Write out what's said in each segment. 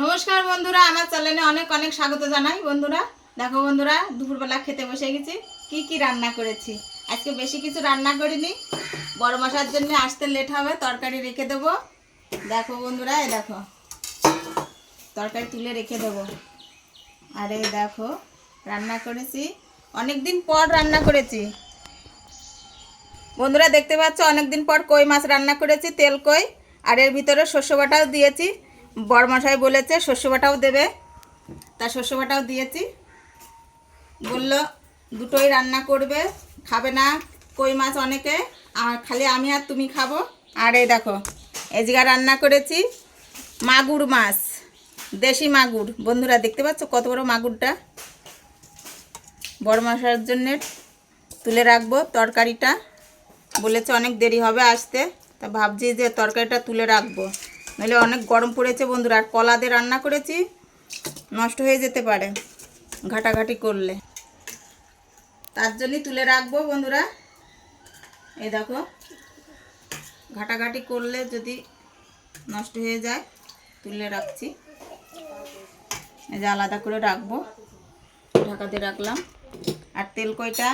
নমস্কার বন্ধুরা, আমার চ্যানেলে অনেক অনেক স্বাগত জানাই বন্ধুরা। দেখো বন্ধুরা, দুপুরবেলা খেতে বসে গেছি। কি কি রান্না করেছি? আজকে বেশি কিছু রান্না করিনি। বড় মশার জন্য আসতে লেট হবে, তরকারি রেখে দেবো। দেখো বন্ধুরা এ দেখো। তরকারি তুলে রেখে দেবো। আর দেখো, রান্না করেছি। অনেক দিন পর রান্না করেছি। বন্ধুরা, দেখতে পাচ্ছ, অনেকদিন পর কই মাছ রান্না করেছি, তেল কই। আর এর ভিতরে শস্য বাটাও দিয়েছি। বড়মশাই বলেছে শস্য বাটাও দেবে। তা শস্য বাটাও দিয়েছি। বলল, দুটোই রান্না করবে, খাবে না কই মাছ অনেকে, আর খালি আমি আর তুমি খাব। আর এই দেখো, এই জায়গা রান্না করেছি মাগুর মাছ, দেশি মাগুর। বন্ধুরা, দেখতে পাচ্ছ কত বড় মাগুরটা? বড় মশার জন্যে তুলে রাখব তরকারিটা। বলেছে অনেক দেরি হবে আসতে, তা ভাবছি যে তরকারিটা তুলে রাখব। নইলে অনেক গরম পড়েছে বন্ধুরা, আর কলা দিয়ে রান্না করেছি, নষ্ট হয়ে যেতে পারে ঘাটাঘাটি করলে। তার জন্যই তুলে রাখব বন্ধুরা। এই দেখো, ঘাটাঘাটি করলে যদি নষ্ট হয়ে যায়, তুলে রাখছি। এই যে আলাদা করে রাখব ঢাকা দিয়ে রাখলাম। আর তেল কইটা,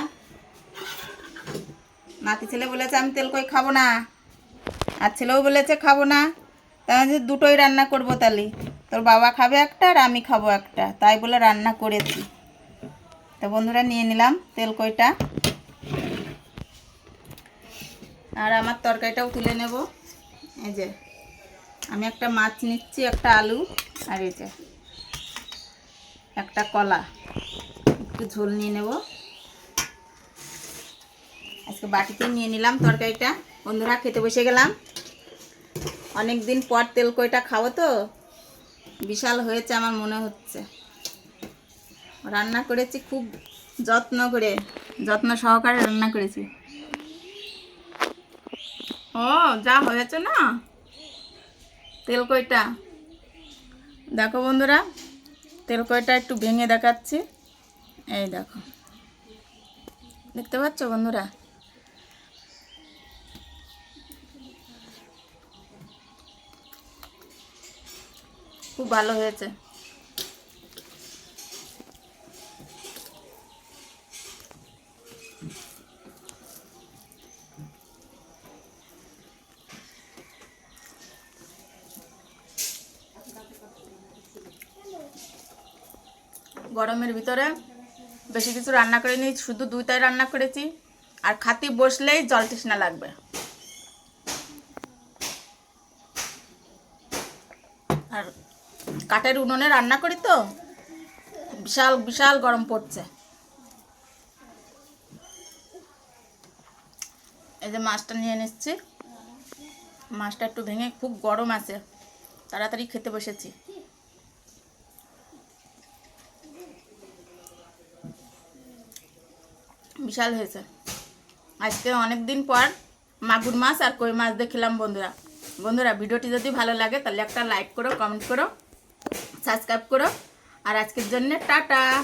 নাতি ছেলে বলেছে, আমি তেল কই খাব না, আর ছেলেও বলেছে, খাব না। আমি দুটোই রান্না করব তাহলে। তোর বাবা খাবে একটা আর আমি খাব একটা। তাই বলে রান্না করেছি। তো বন্ধুরা নিয়ে নিলাম তেল কইটা। আর আমার তরকারিটাও তুলে নেব। এই যে, আমি একটা মাছ নিচ্ছি, একটা আলু আর এই যে, একটা কলা। একটু ঝোল নিয়ে নেব। আজকে বাটিতে নিয়ে নিলাম তরকারিটা। বন্ধুরা, খেতে বসে গেলাম। অনেক দিন পর তেল কইটা খাব তো। বিশাল হয়েছে আমার মনে হচ্ছে। রান্না করেছি খুব যত্ন করে, যত্ন সহকারে রান্না করেছি। ও, যা হয়েছে না? তেল কইটা দেখো বন্ধুরা তেল কইটা একটু ভেঙে দেখাচ্ছি। এই দেখো। দেখতে পাচ্ছ বন্ধুরা? খুব ভালো হয়েছে। গরমের ভিতরে বেশি কিছু রান্না করিনি, শুধু দুইটাই রান্না করেছি। আর খাতি বসলেই জল তৃষ্ণা লাগবে আর কাঠের উনুনে রান্না করি তো। বিশাল বিশাল গরম পড়ছে। এই যে মাছটা নিয়ে নিচ্ছি। মাছটা একটু ভেঙে খুব গরম আছে। তাড়াতাড়ি খেতে বসেছি। বিশাল হয়েছে। আজকে অনেক দিন পর মাগুর মাছ আর কই মাছ দেখলাম বন্ধুরা। বন্ধুরা, ভিডিওটি যদি ভালো লাগে তাহলে একটা লাইক করো, কমেন্ট করো। সাবস্ক্রাইব করো। আর আজকের জন্য টাটা।